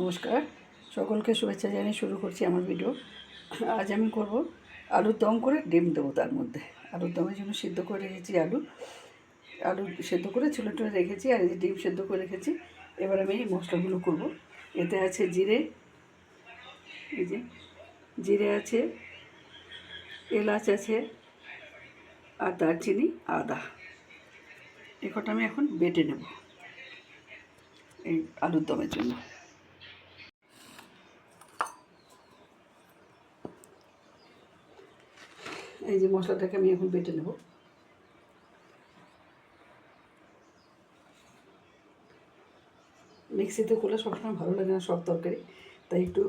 নমস্কার। সকলকে শুভেচ্ছা জানিয়ে শুরু করছি আমার ভিডিও আজ আমি করব আলুর দম করে ডিম দেবো তার মধ্যে। আলুর দমের জন্য সিদ্ধ করে রেখেছি আলু। আলু সেদ্ধ করে ছোটো ছোটো রেখেছি আর এই ডিম সেদ্ধ করে রেখেছি। এবার আমি এই মশলাগুলো করব। এতে আছে জিরে, এই যে জিরে আছে, এলাচ আছে আর দারচিনি, আদা। এ কটা আমি এখন বেটে নেব এই আলুর দমের জন্য। এই যে মশলাটাকে আমি এখন বেটে নেব। মিক্সিতে করলে সবসময় ভালো লাগে না সব তরকারি। তাই একটু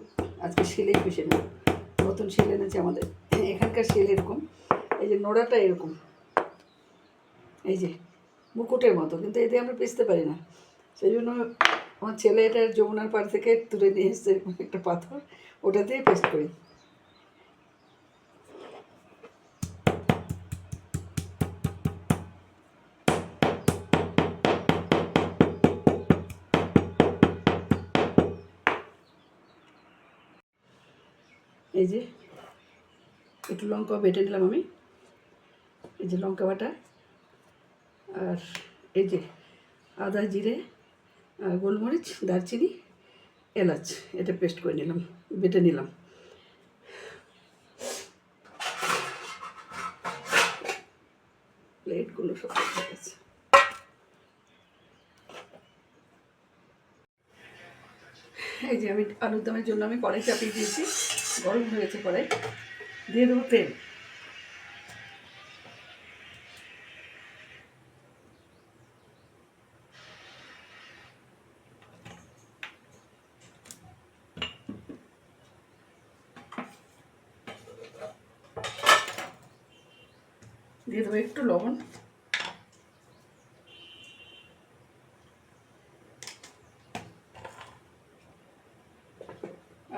আজকে শিলেই পিষে নেব। নতুন শিল এনেছে আমাদের। এখানকার শিল এরকম। এই যে নোড়াটা এরকম। এই যে মুকুটের মতো। কিন্তু এতে আমরা পিষতে পারি না। সেই জন্য আমার ছেলে এটা যমুনার পাড় থেকে তুলে নিয়ে এসছে একটা পাথর। ওটা দিয়ে পেস্ট করি। এই যে, একটু লঙ্কা বেটে নিলাম আমি। এই যে লঙ্কা বাটা, আর এই যে আদা, জিরে, আর গোলমরিচ, দারচিনি, এলাচ, এটা পেস্ট করে নিলাম, বেটে নিলাম। প্লেটগুলো সব এই যে আমি আলুর দমের জন্য আমি কড়াই চাপিয়ে দিয়েছি। গরম হয়ে গেছে কড়াই দিয়ে দেবো তেল। দিয়ে দেবো একটু লবণ।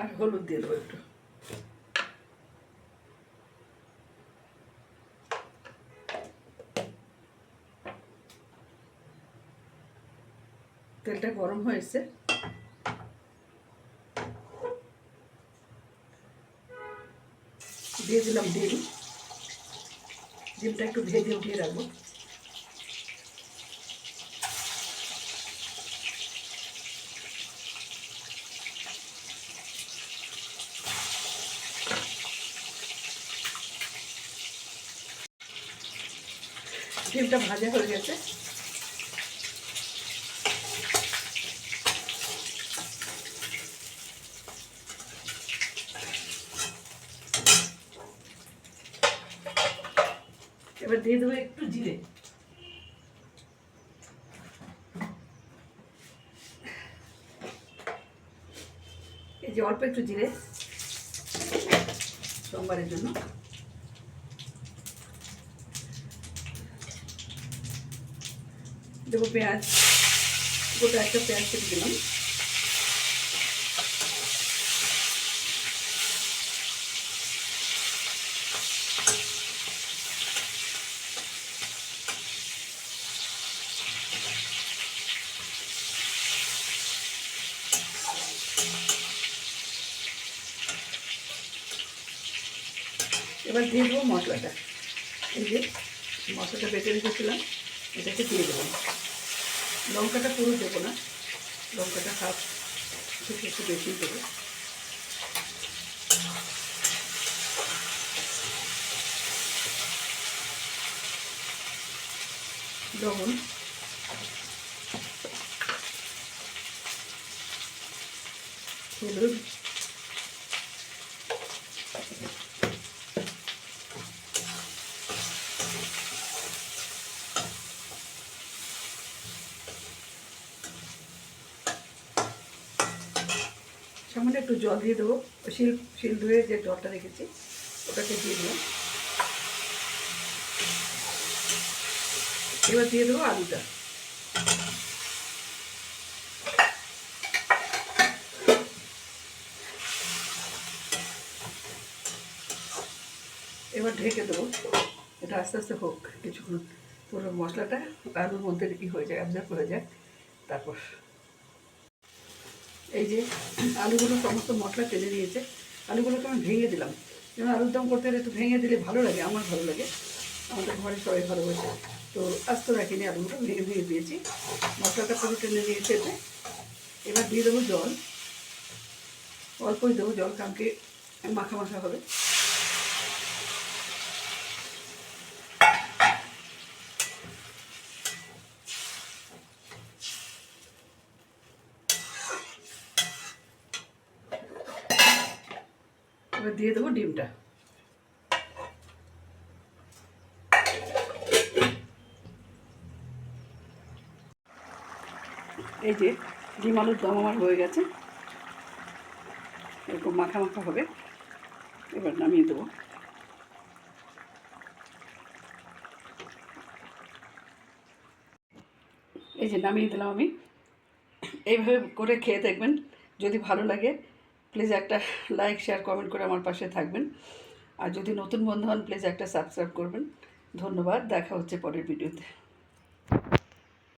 আর হলুদ দিয়ে দেবো একটু। তেলটা গরম হয়েছে। দিয়ে দিলাম ডিম। ডিমটা একটু ভেজে উঠিয়ে রাখব। ডিমটা ভাজা হয়ে গেছে। এবার দিয়ে দেবো একটু জিরে এই যে অল্প একটু জিরে সোমবারের জন্য দেবো পেঁয়াজ গোটা একটা পেঁয়াজ কেটে দিলাম এবার দিয়ে দেবো মশলাটা। এই যে মশলাটা বেটে রেখেছিলাম, এটাকে দিয়ে দেবো। লঙ্কাটা পুরো দেবো না, লঙ্কাটা হাফ থেকে একটু বেশি দেবো। লবণ। হলুদ। সামান্য একটু জল দিয়ে দেবো। শিল শিল ধুয়ে যে জলটা রেখেছি, ওটাকে দিয়ে দেবো। এবার দিয়ে দেবো আলুটা। এবার ঢেকে দেবো। এটা আস্তে আস্তে হোক, কিছুক্ষণ। পুরো মশলাটা আলুর মধ্যে কি হয়ে যায় অবজার্ভ হয়ে যায়। তারপর এই যে আলুগুলো সমস্ত মশলা টেনে নিয়েছে, আলুগুলোকে আমি ভেঙে দিলাম। যেমন আলুর দম করতে হলে একটু ভেঙে দিলে ভালো লাগে, আমার ভালো লাগে। আমাদের ঘরে সবাই ভালোবাসে। তো আস্ত রাখিনি আলুগুলো, ভেঙে ভেঙে দিয়েছি। মশলাটা পুরো টেনে নিয়েছে এতে। এবার দিয়ে দেবো জল। অল্পই দেবো জল, কালকে মাখা মাখা হবে। এবার দিয়ে দেবো ডিমটা। এই যে ডিম আলুর দম আমার হয়ে গেছে। এরকম মাখা মাখা হবে। এবার নামিয়ে দেবো। এই যে নামিয়ে দিলাম আমি। এইভাবে করে খেয়ে দেখবেন যদি ভালো লাগে প্লিজ একটা লাইক, শেয়ার, কমেন্ট করে আমার পাশে থাকবেন। আর যদি নতুন বন্ধু হন, প্লিজ একটা সাবস্ক্রাইব করবেন। ধন্যবাদ, দেখা হচ্ছে পরের ভিডিওতে।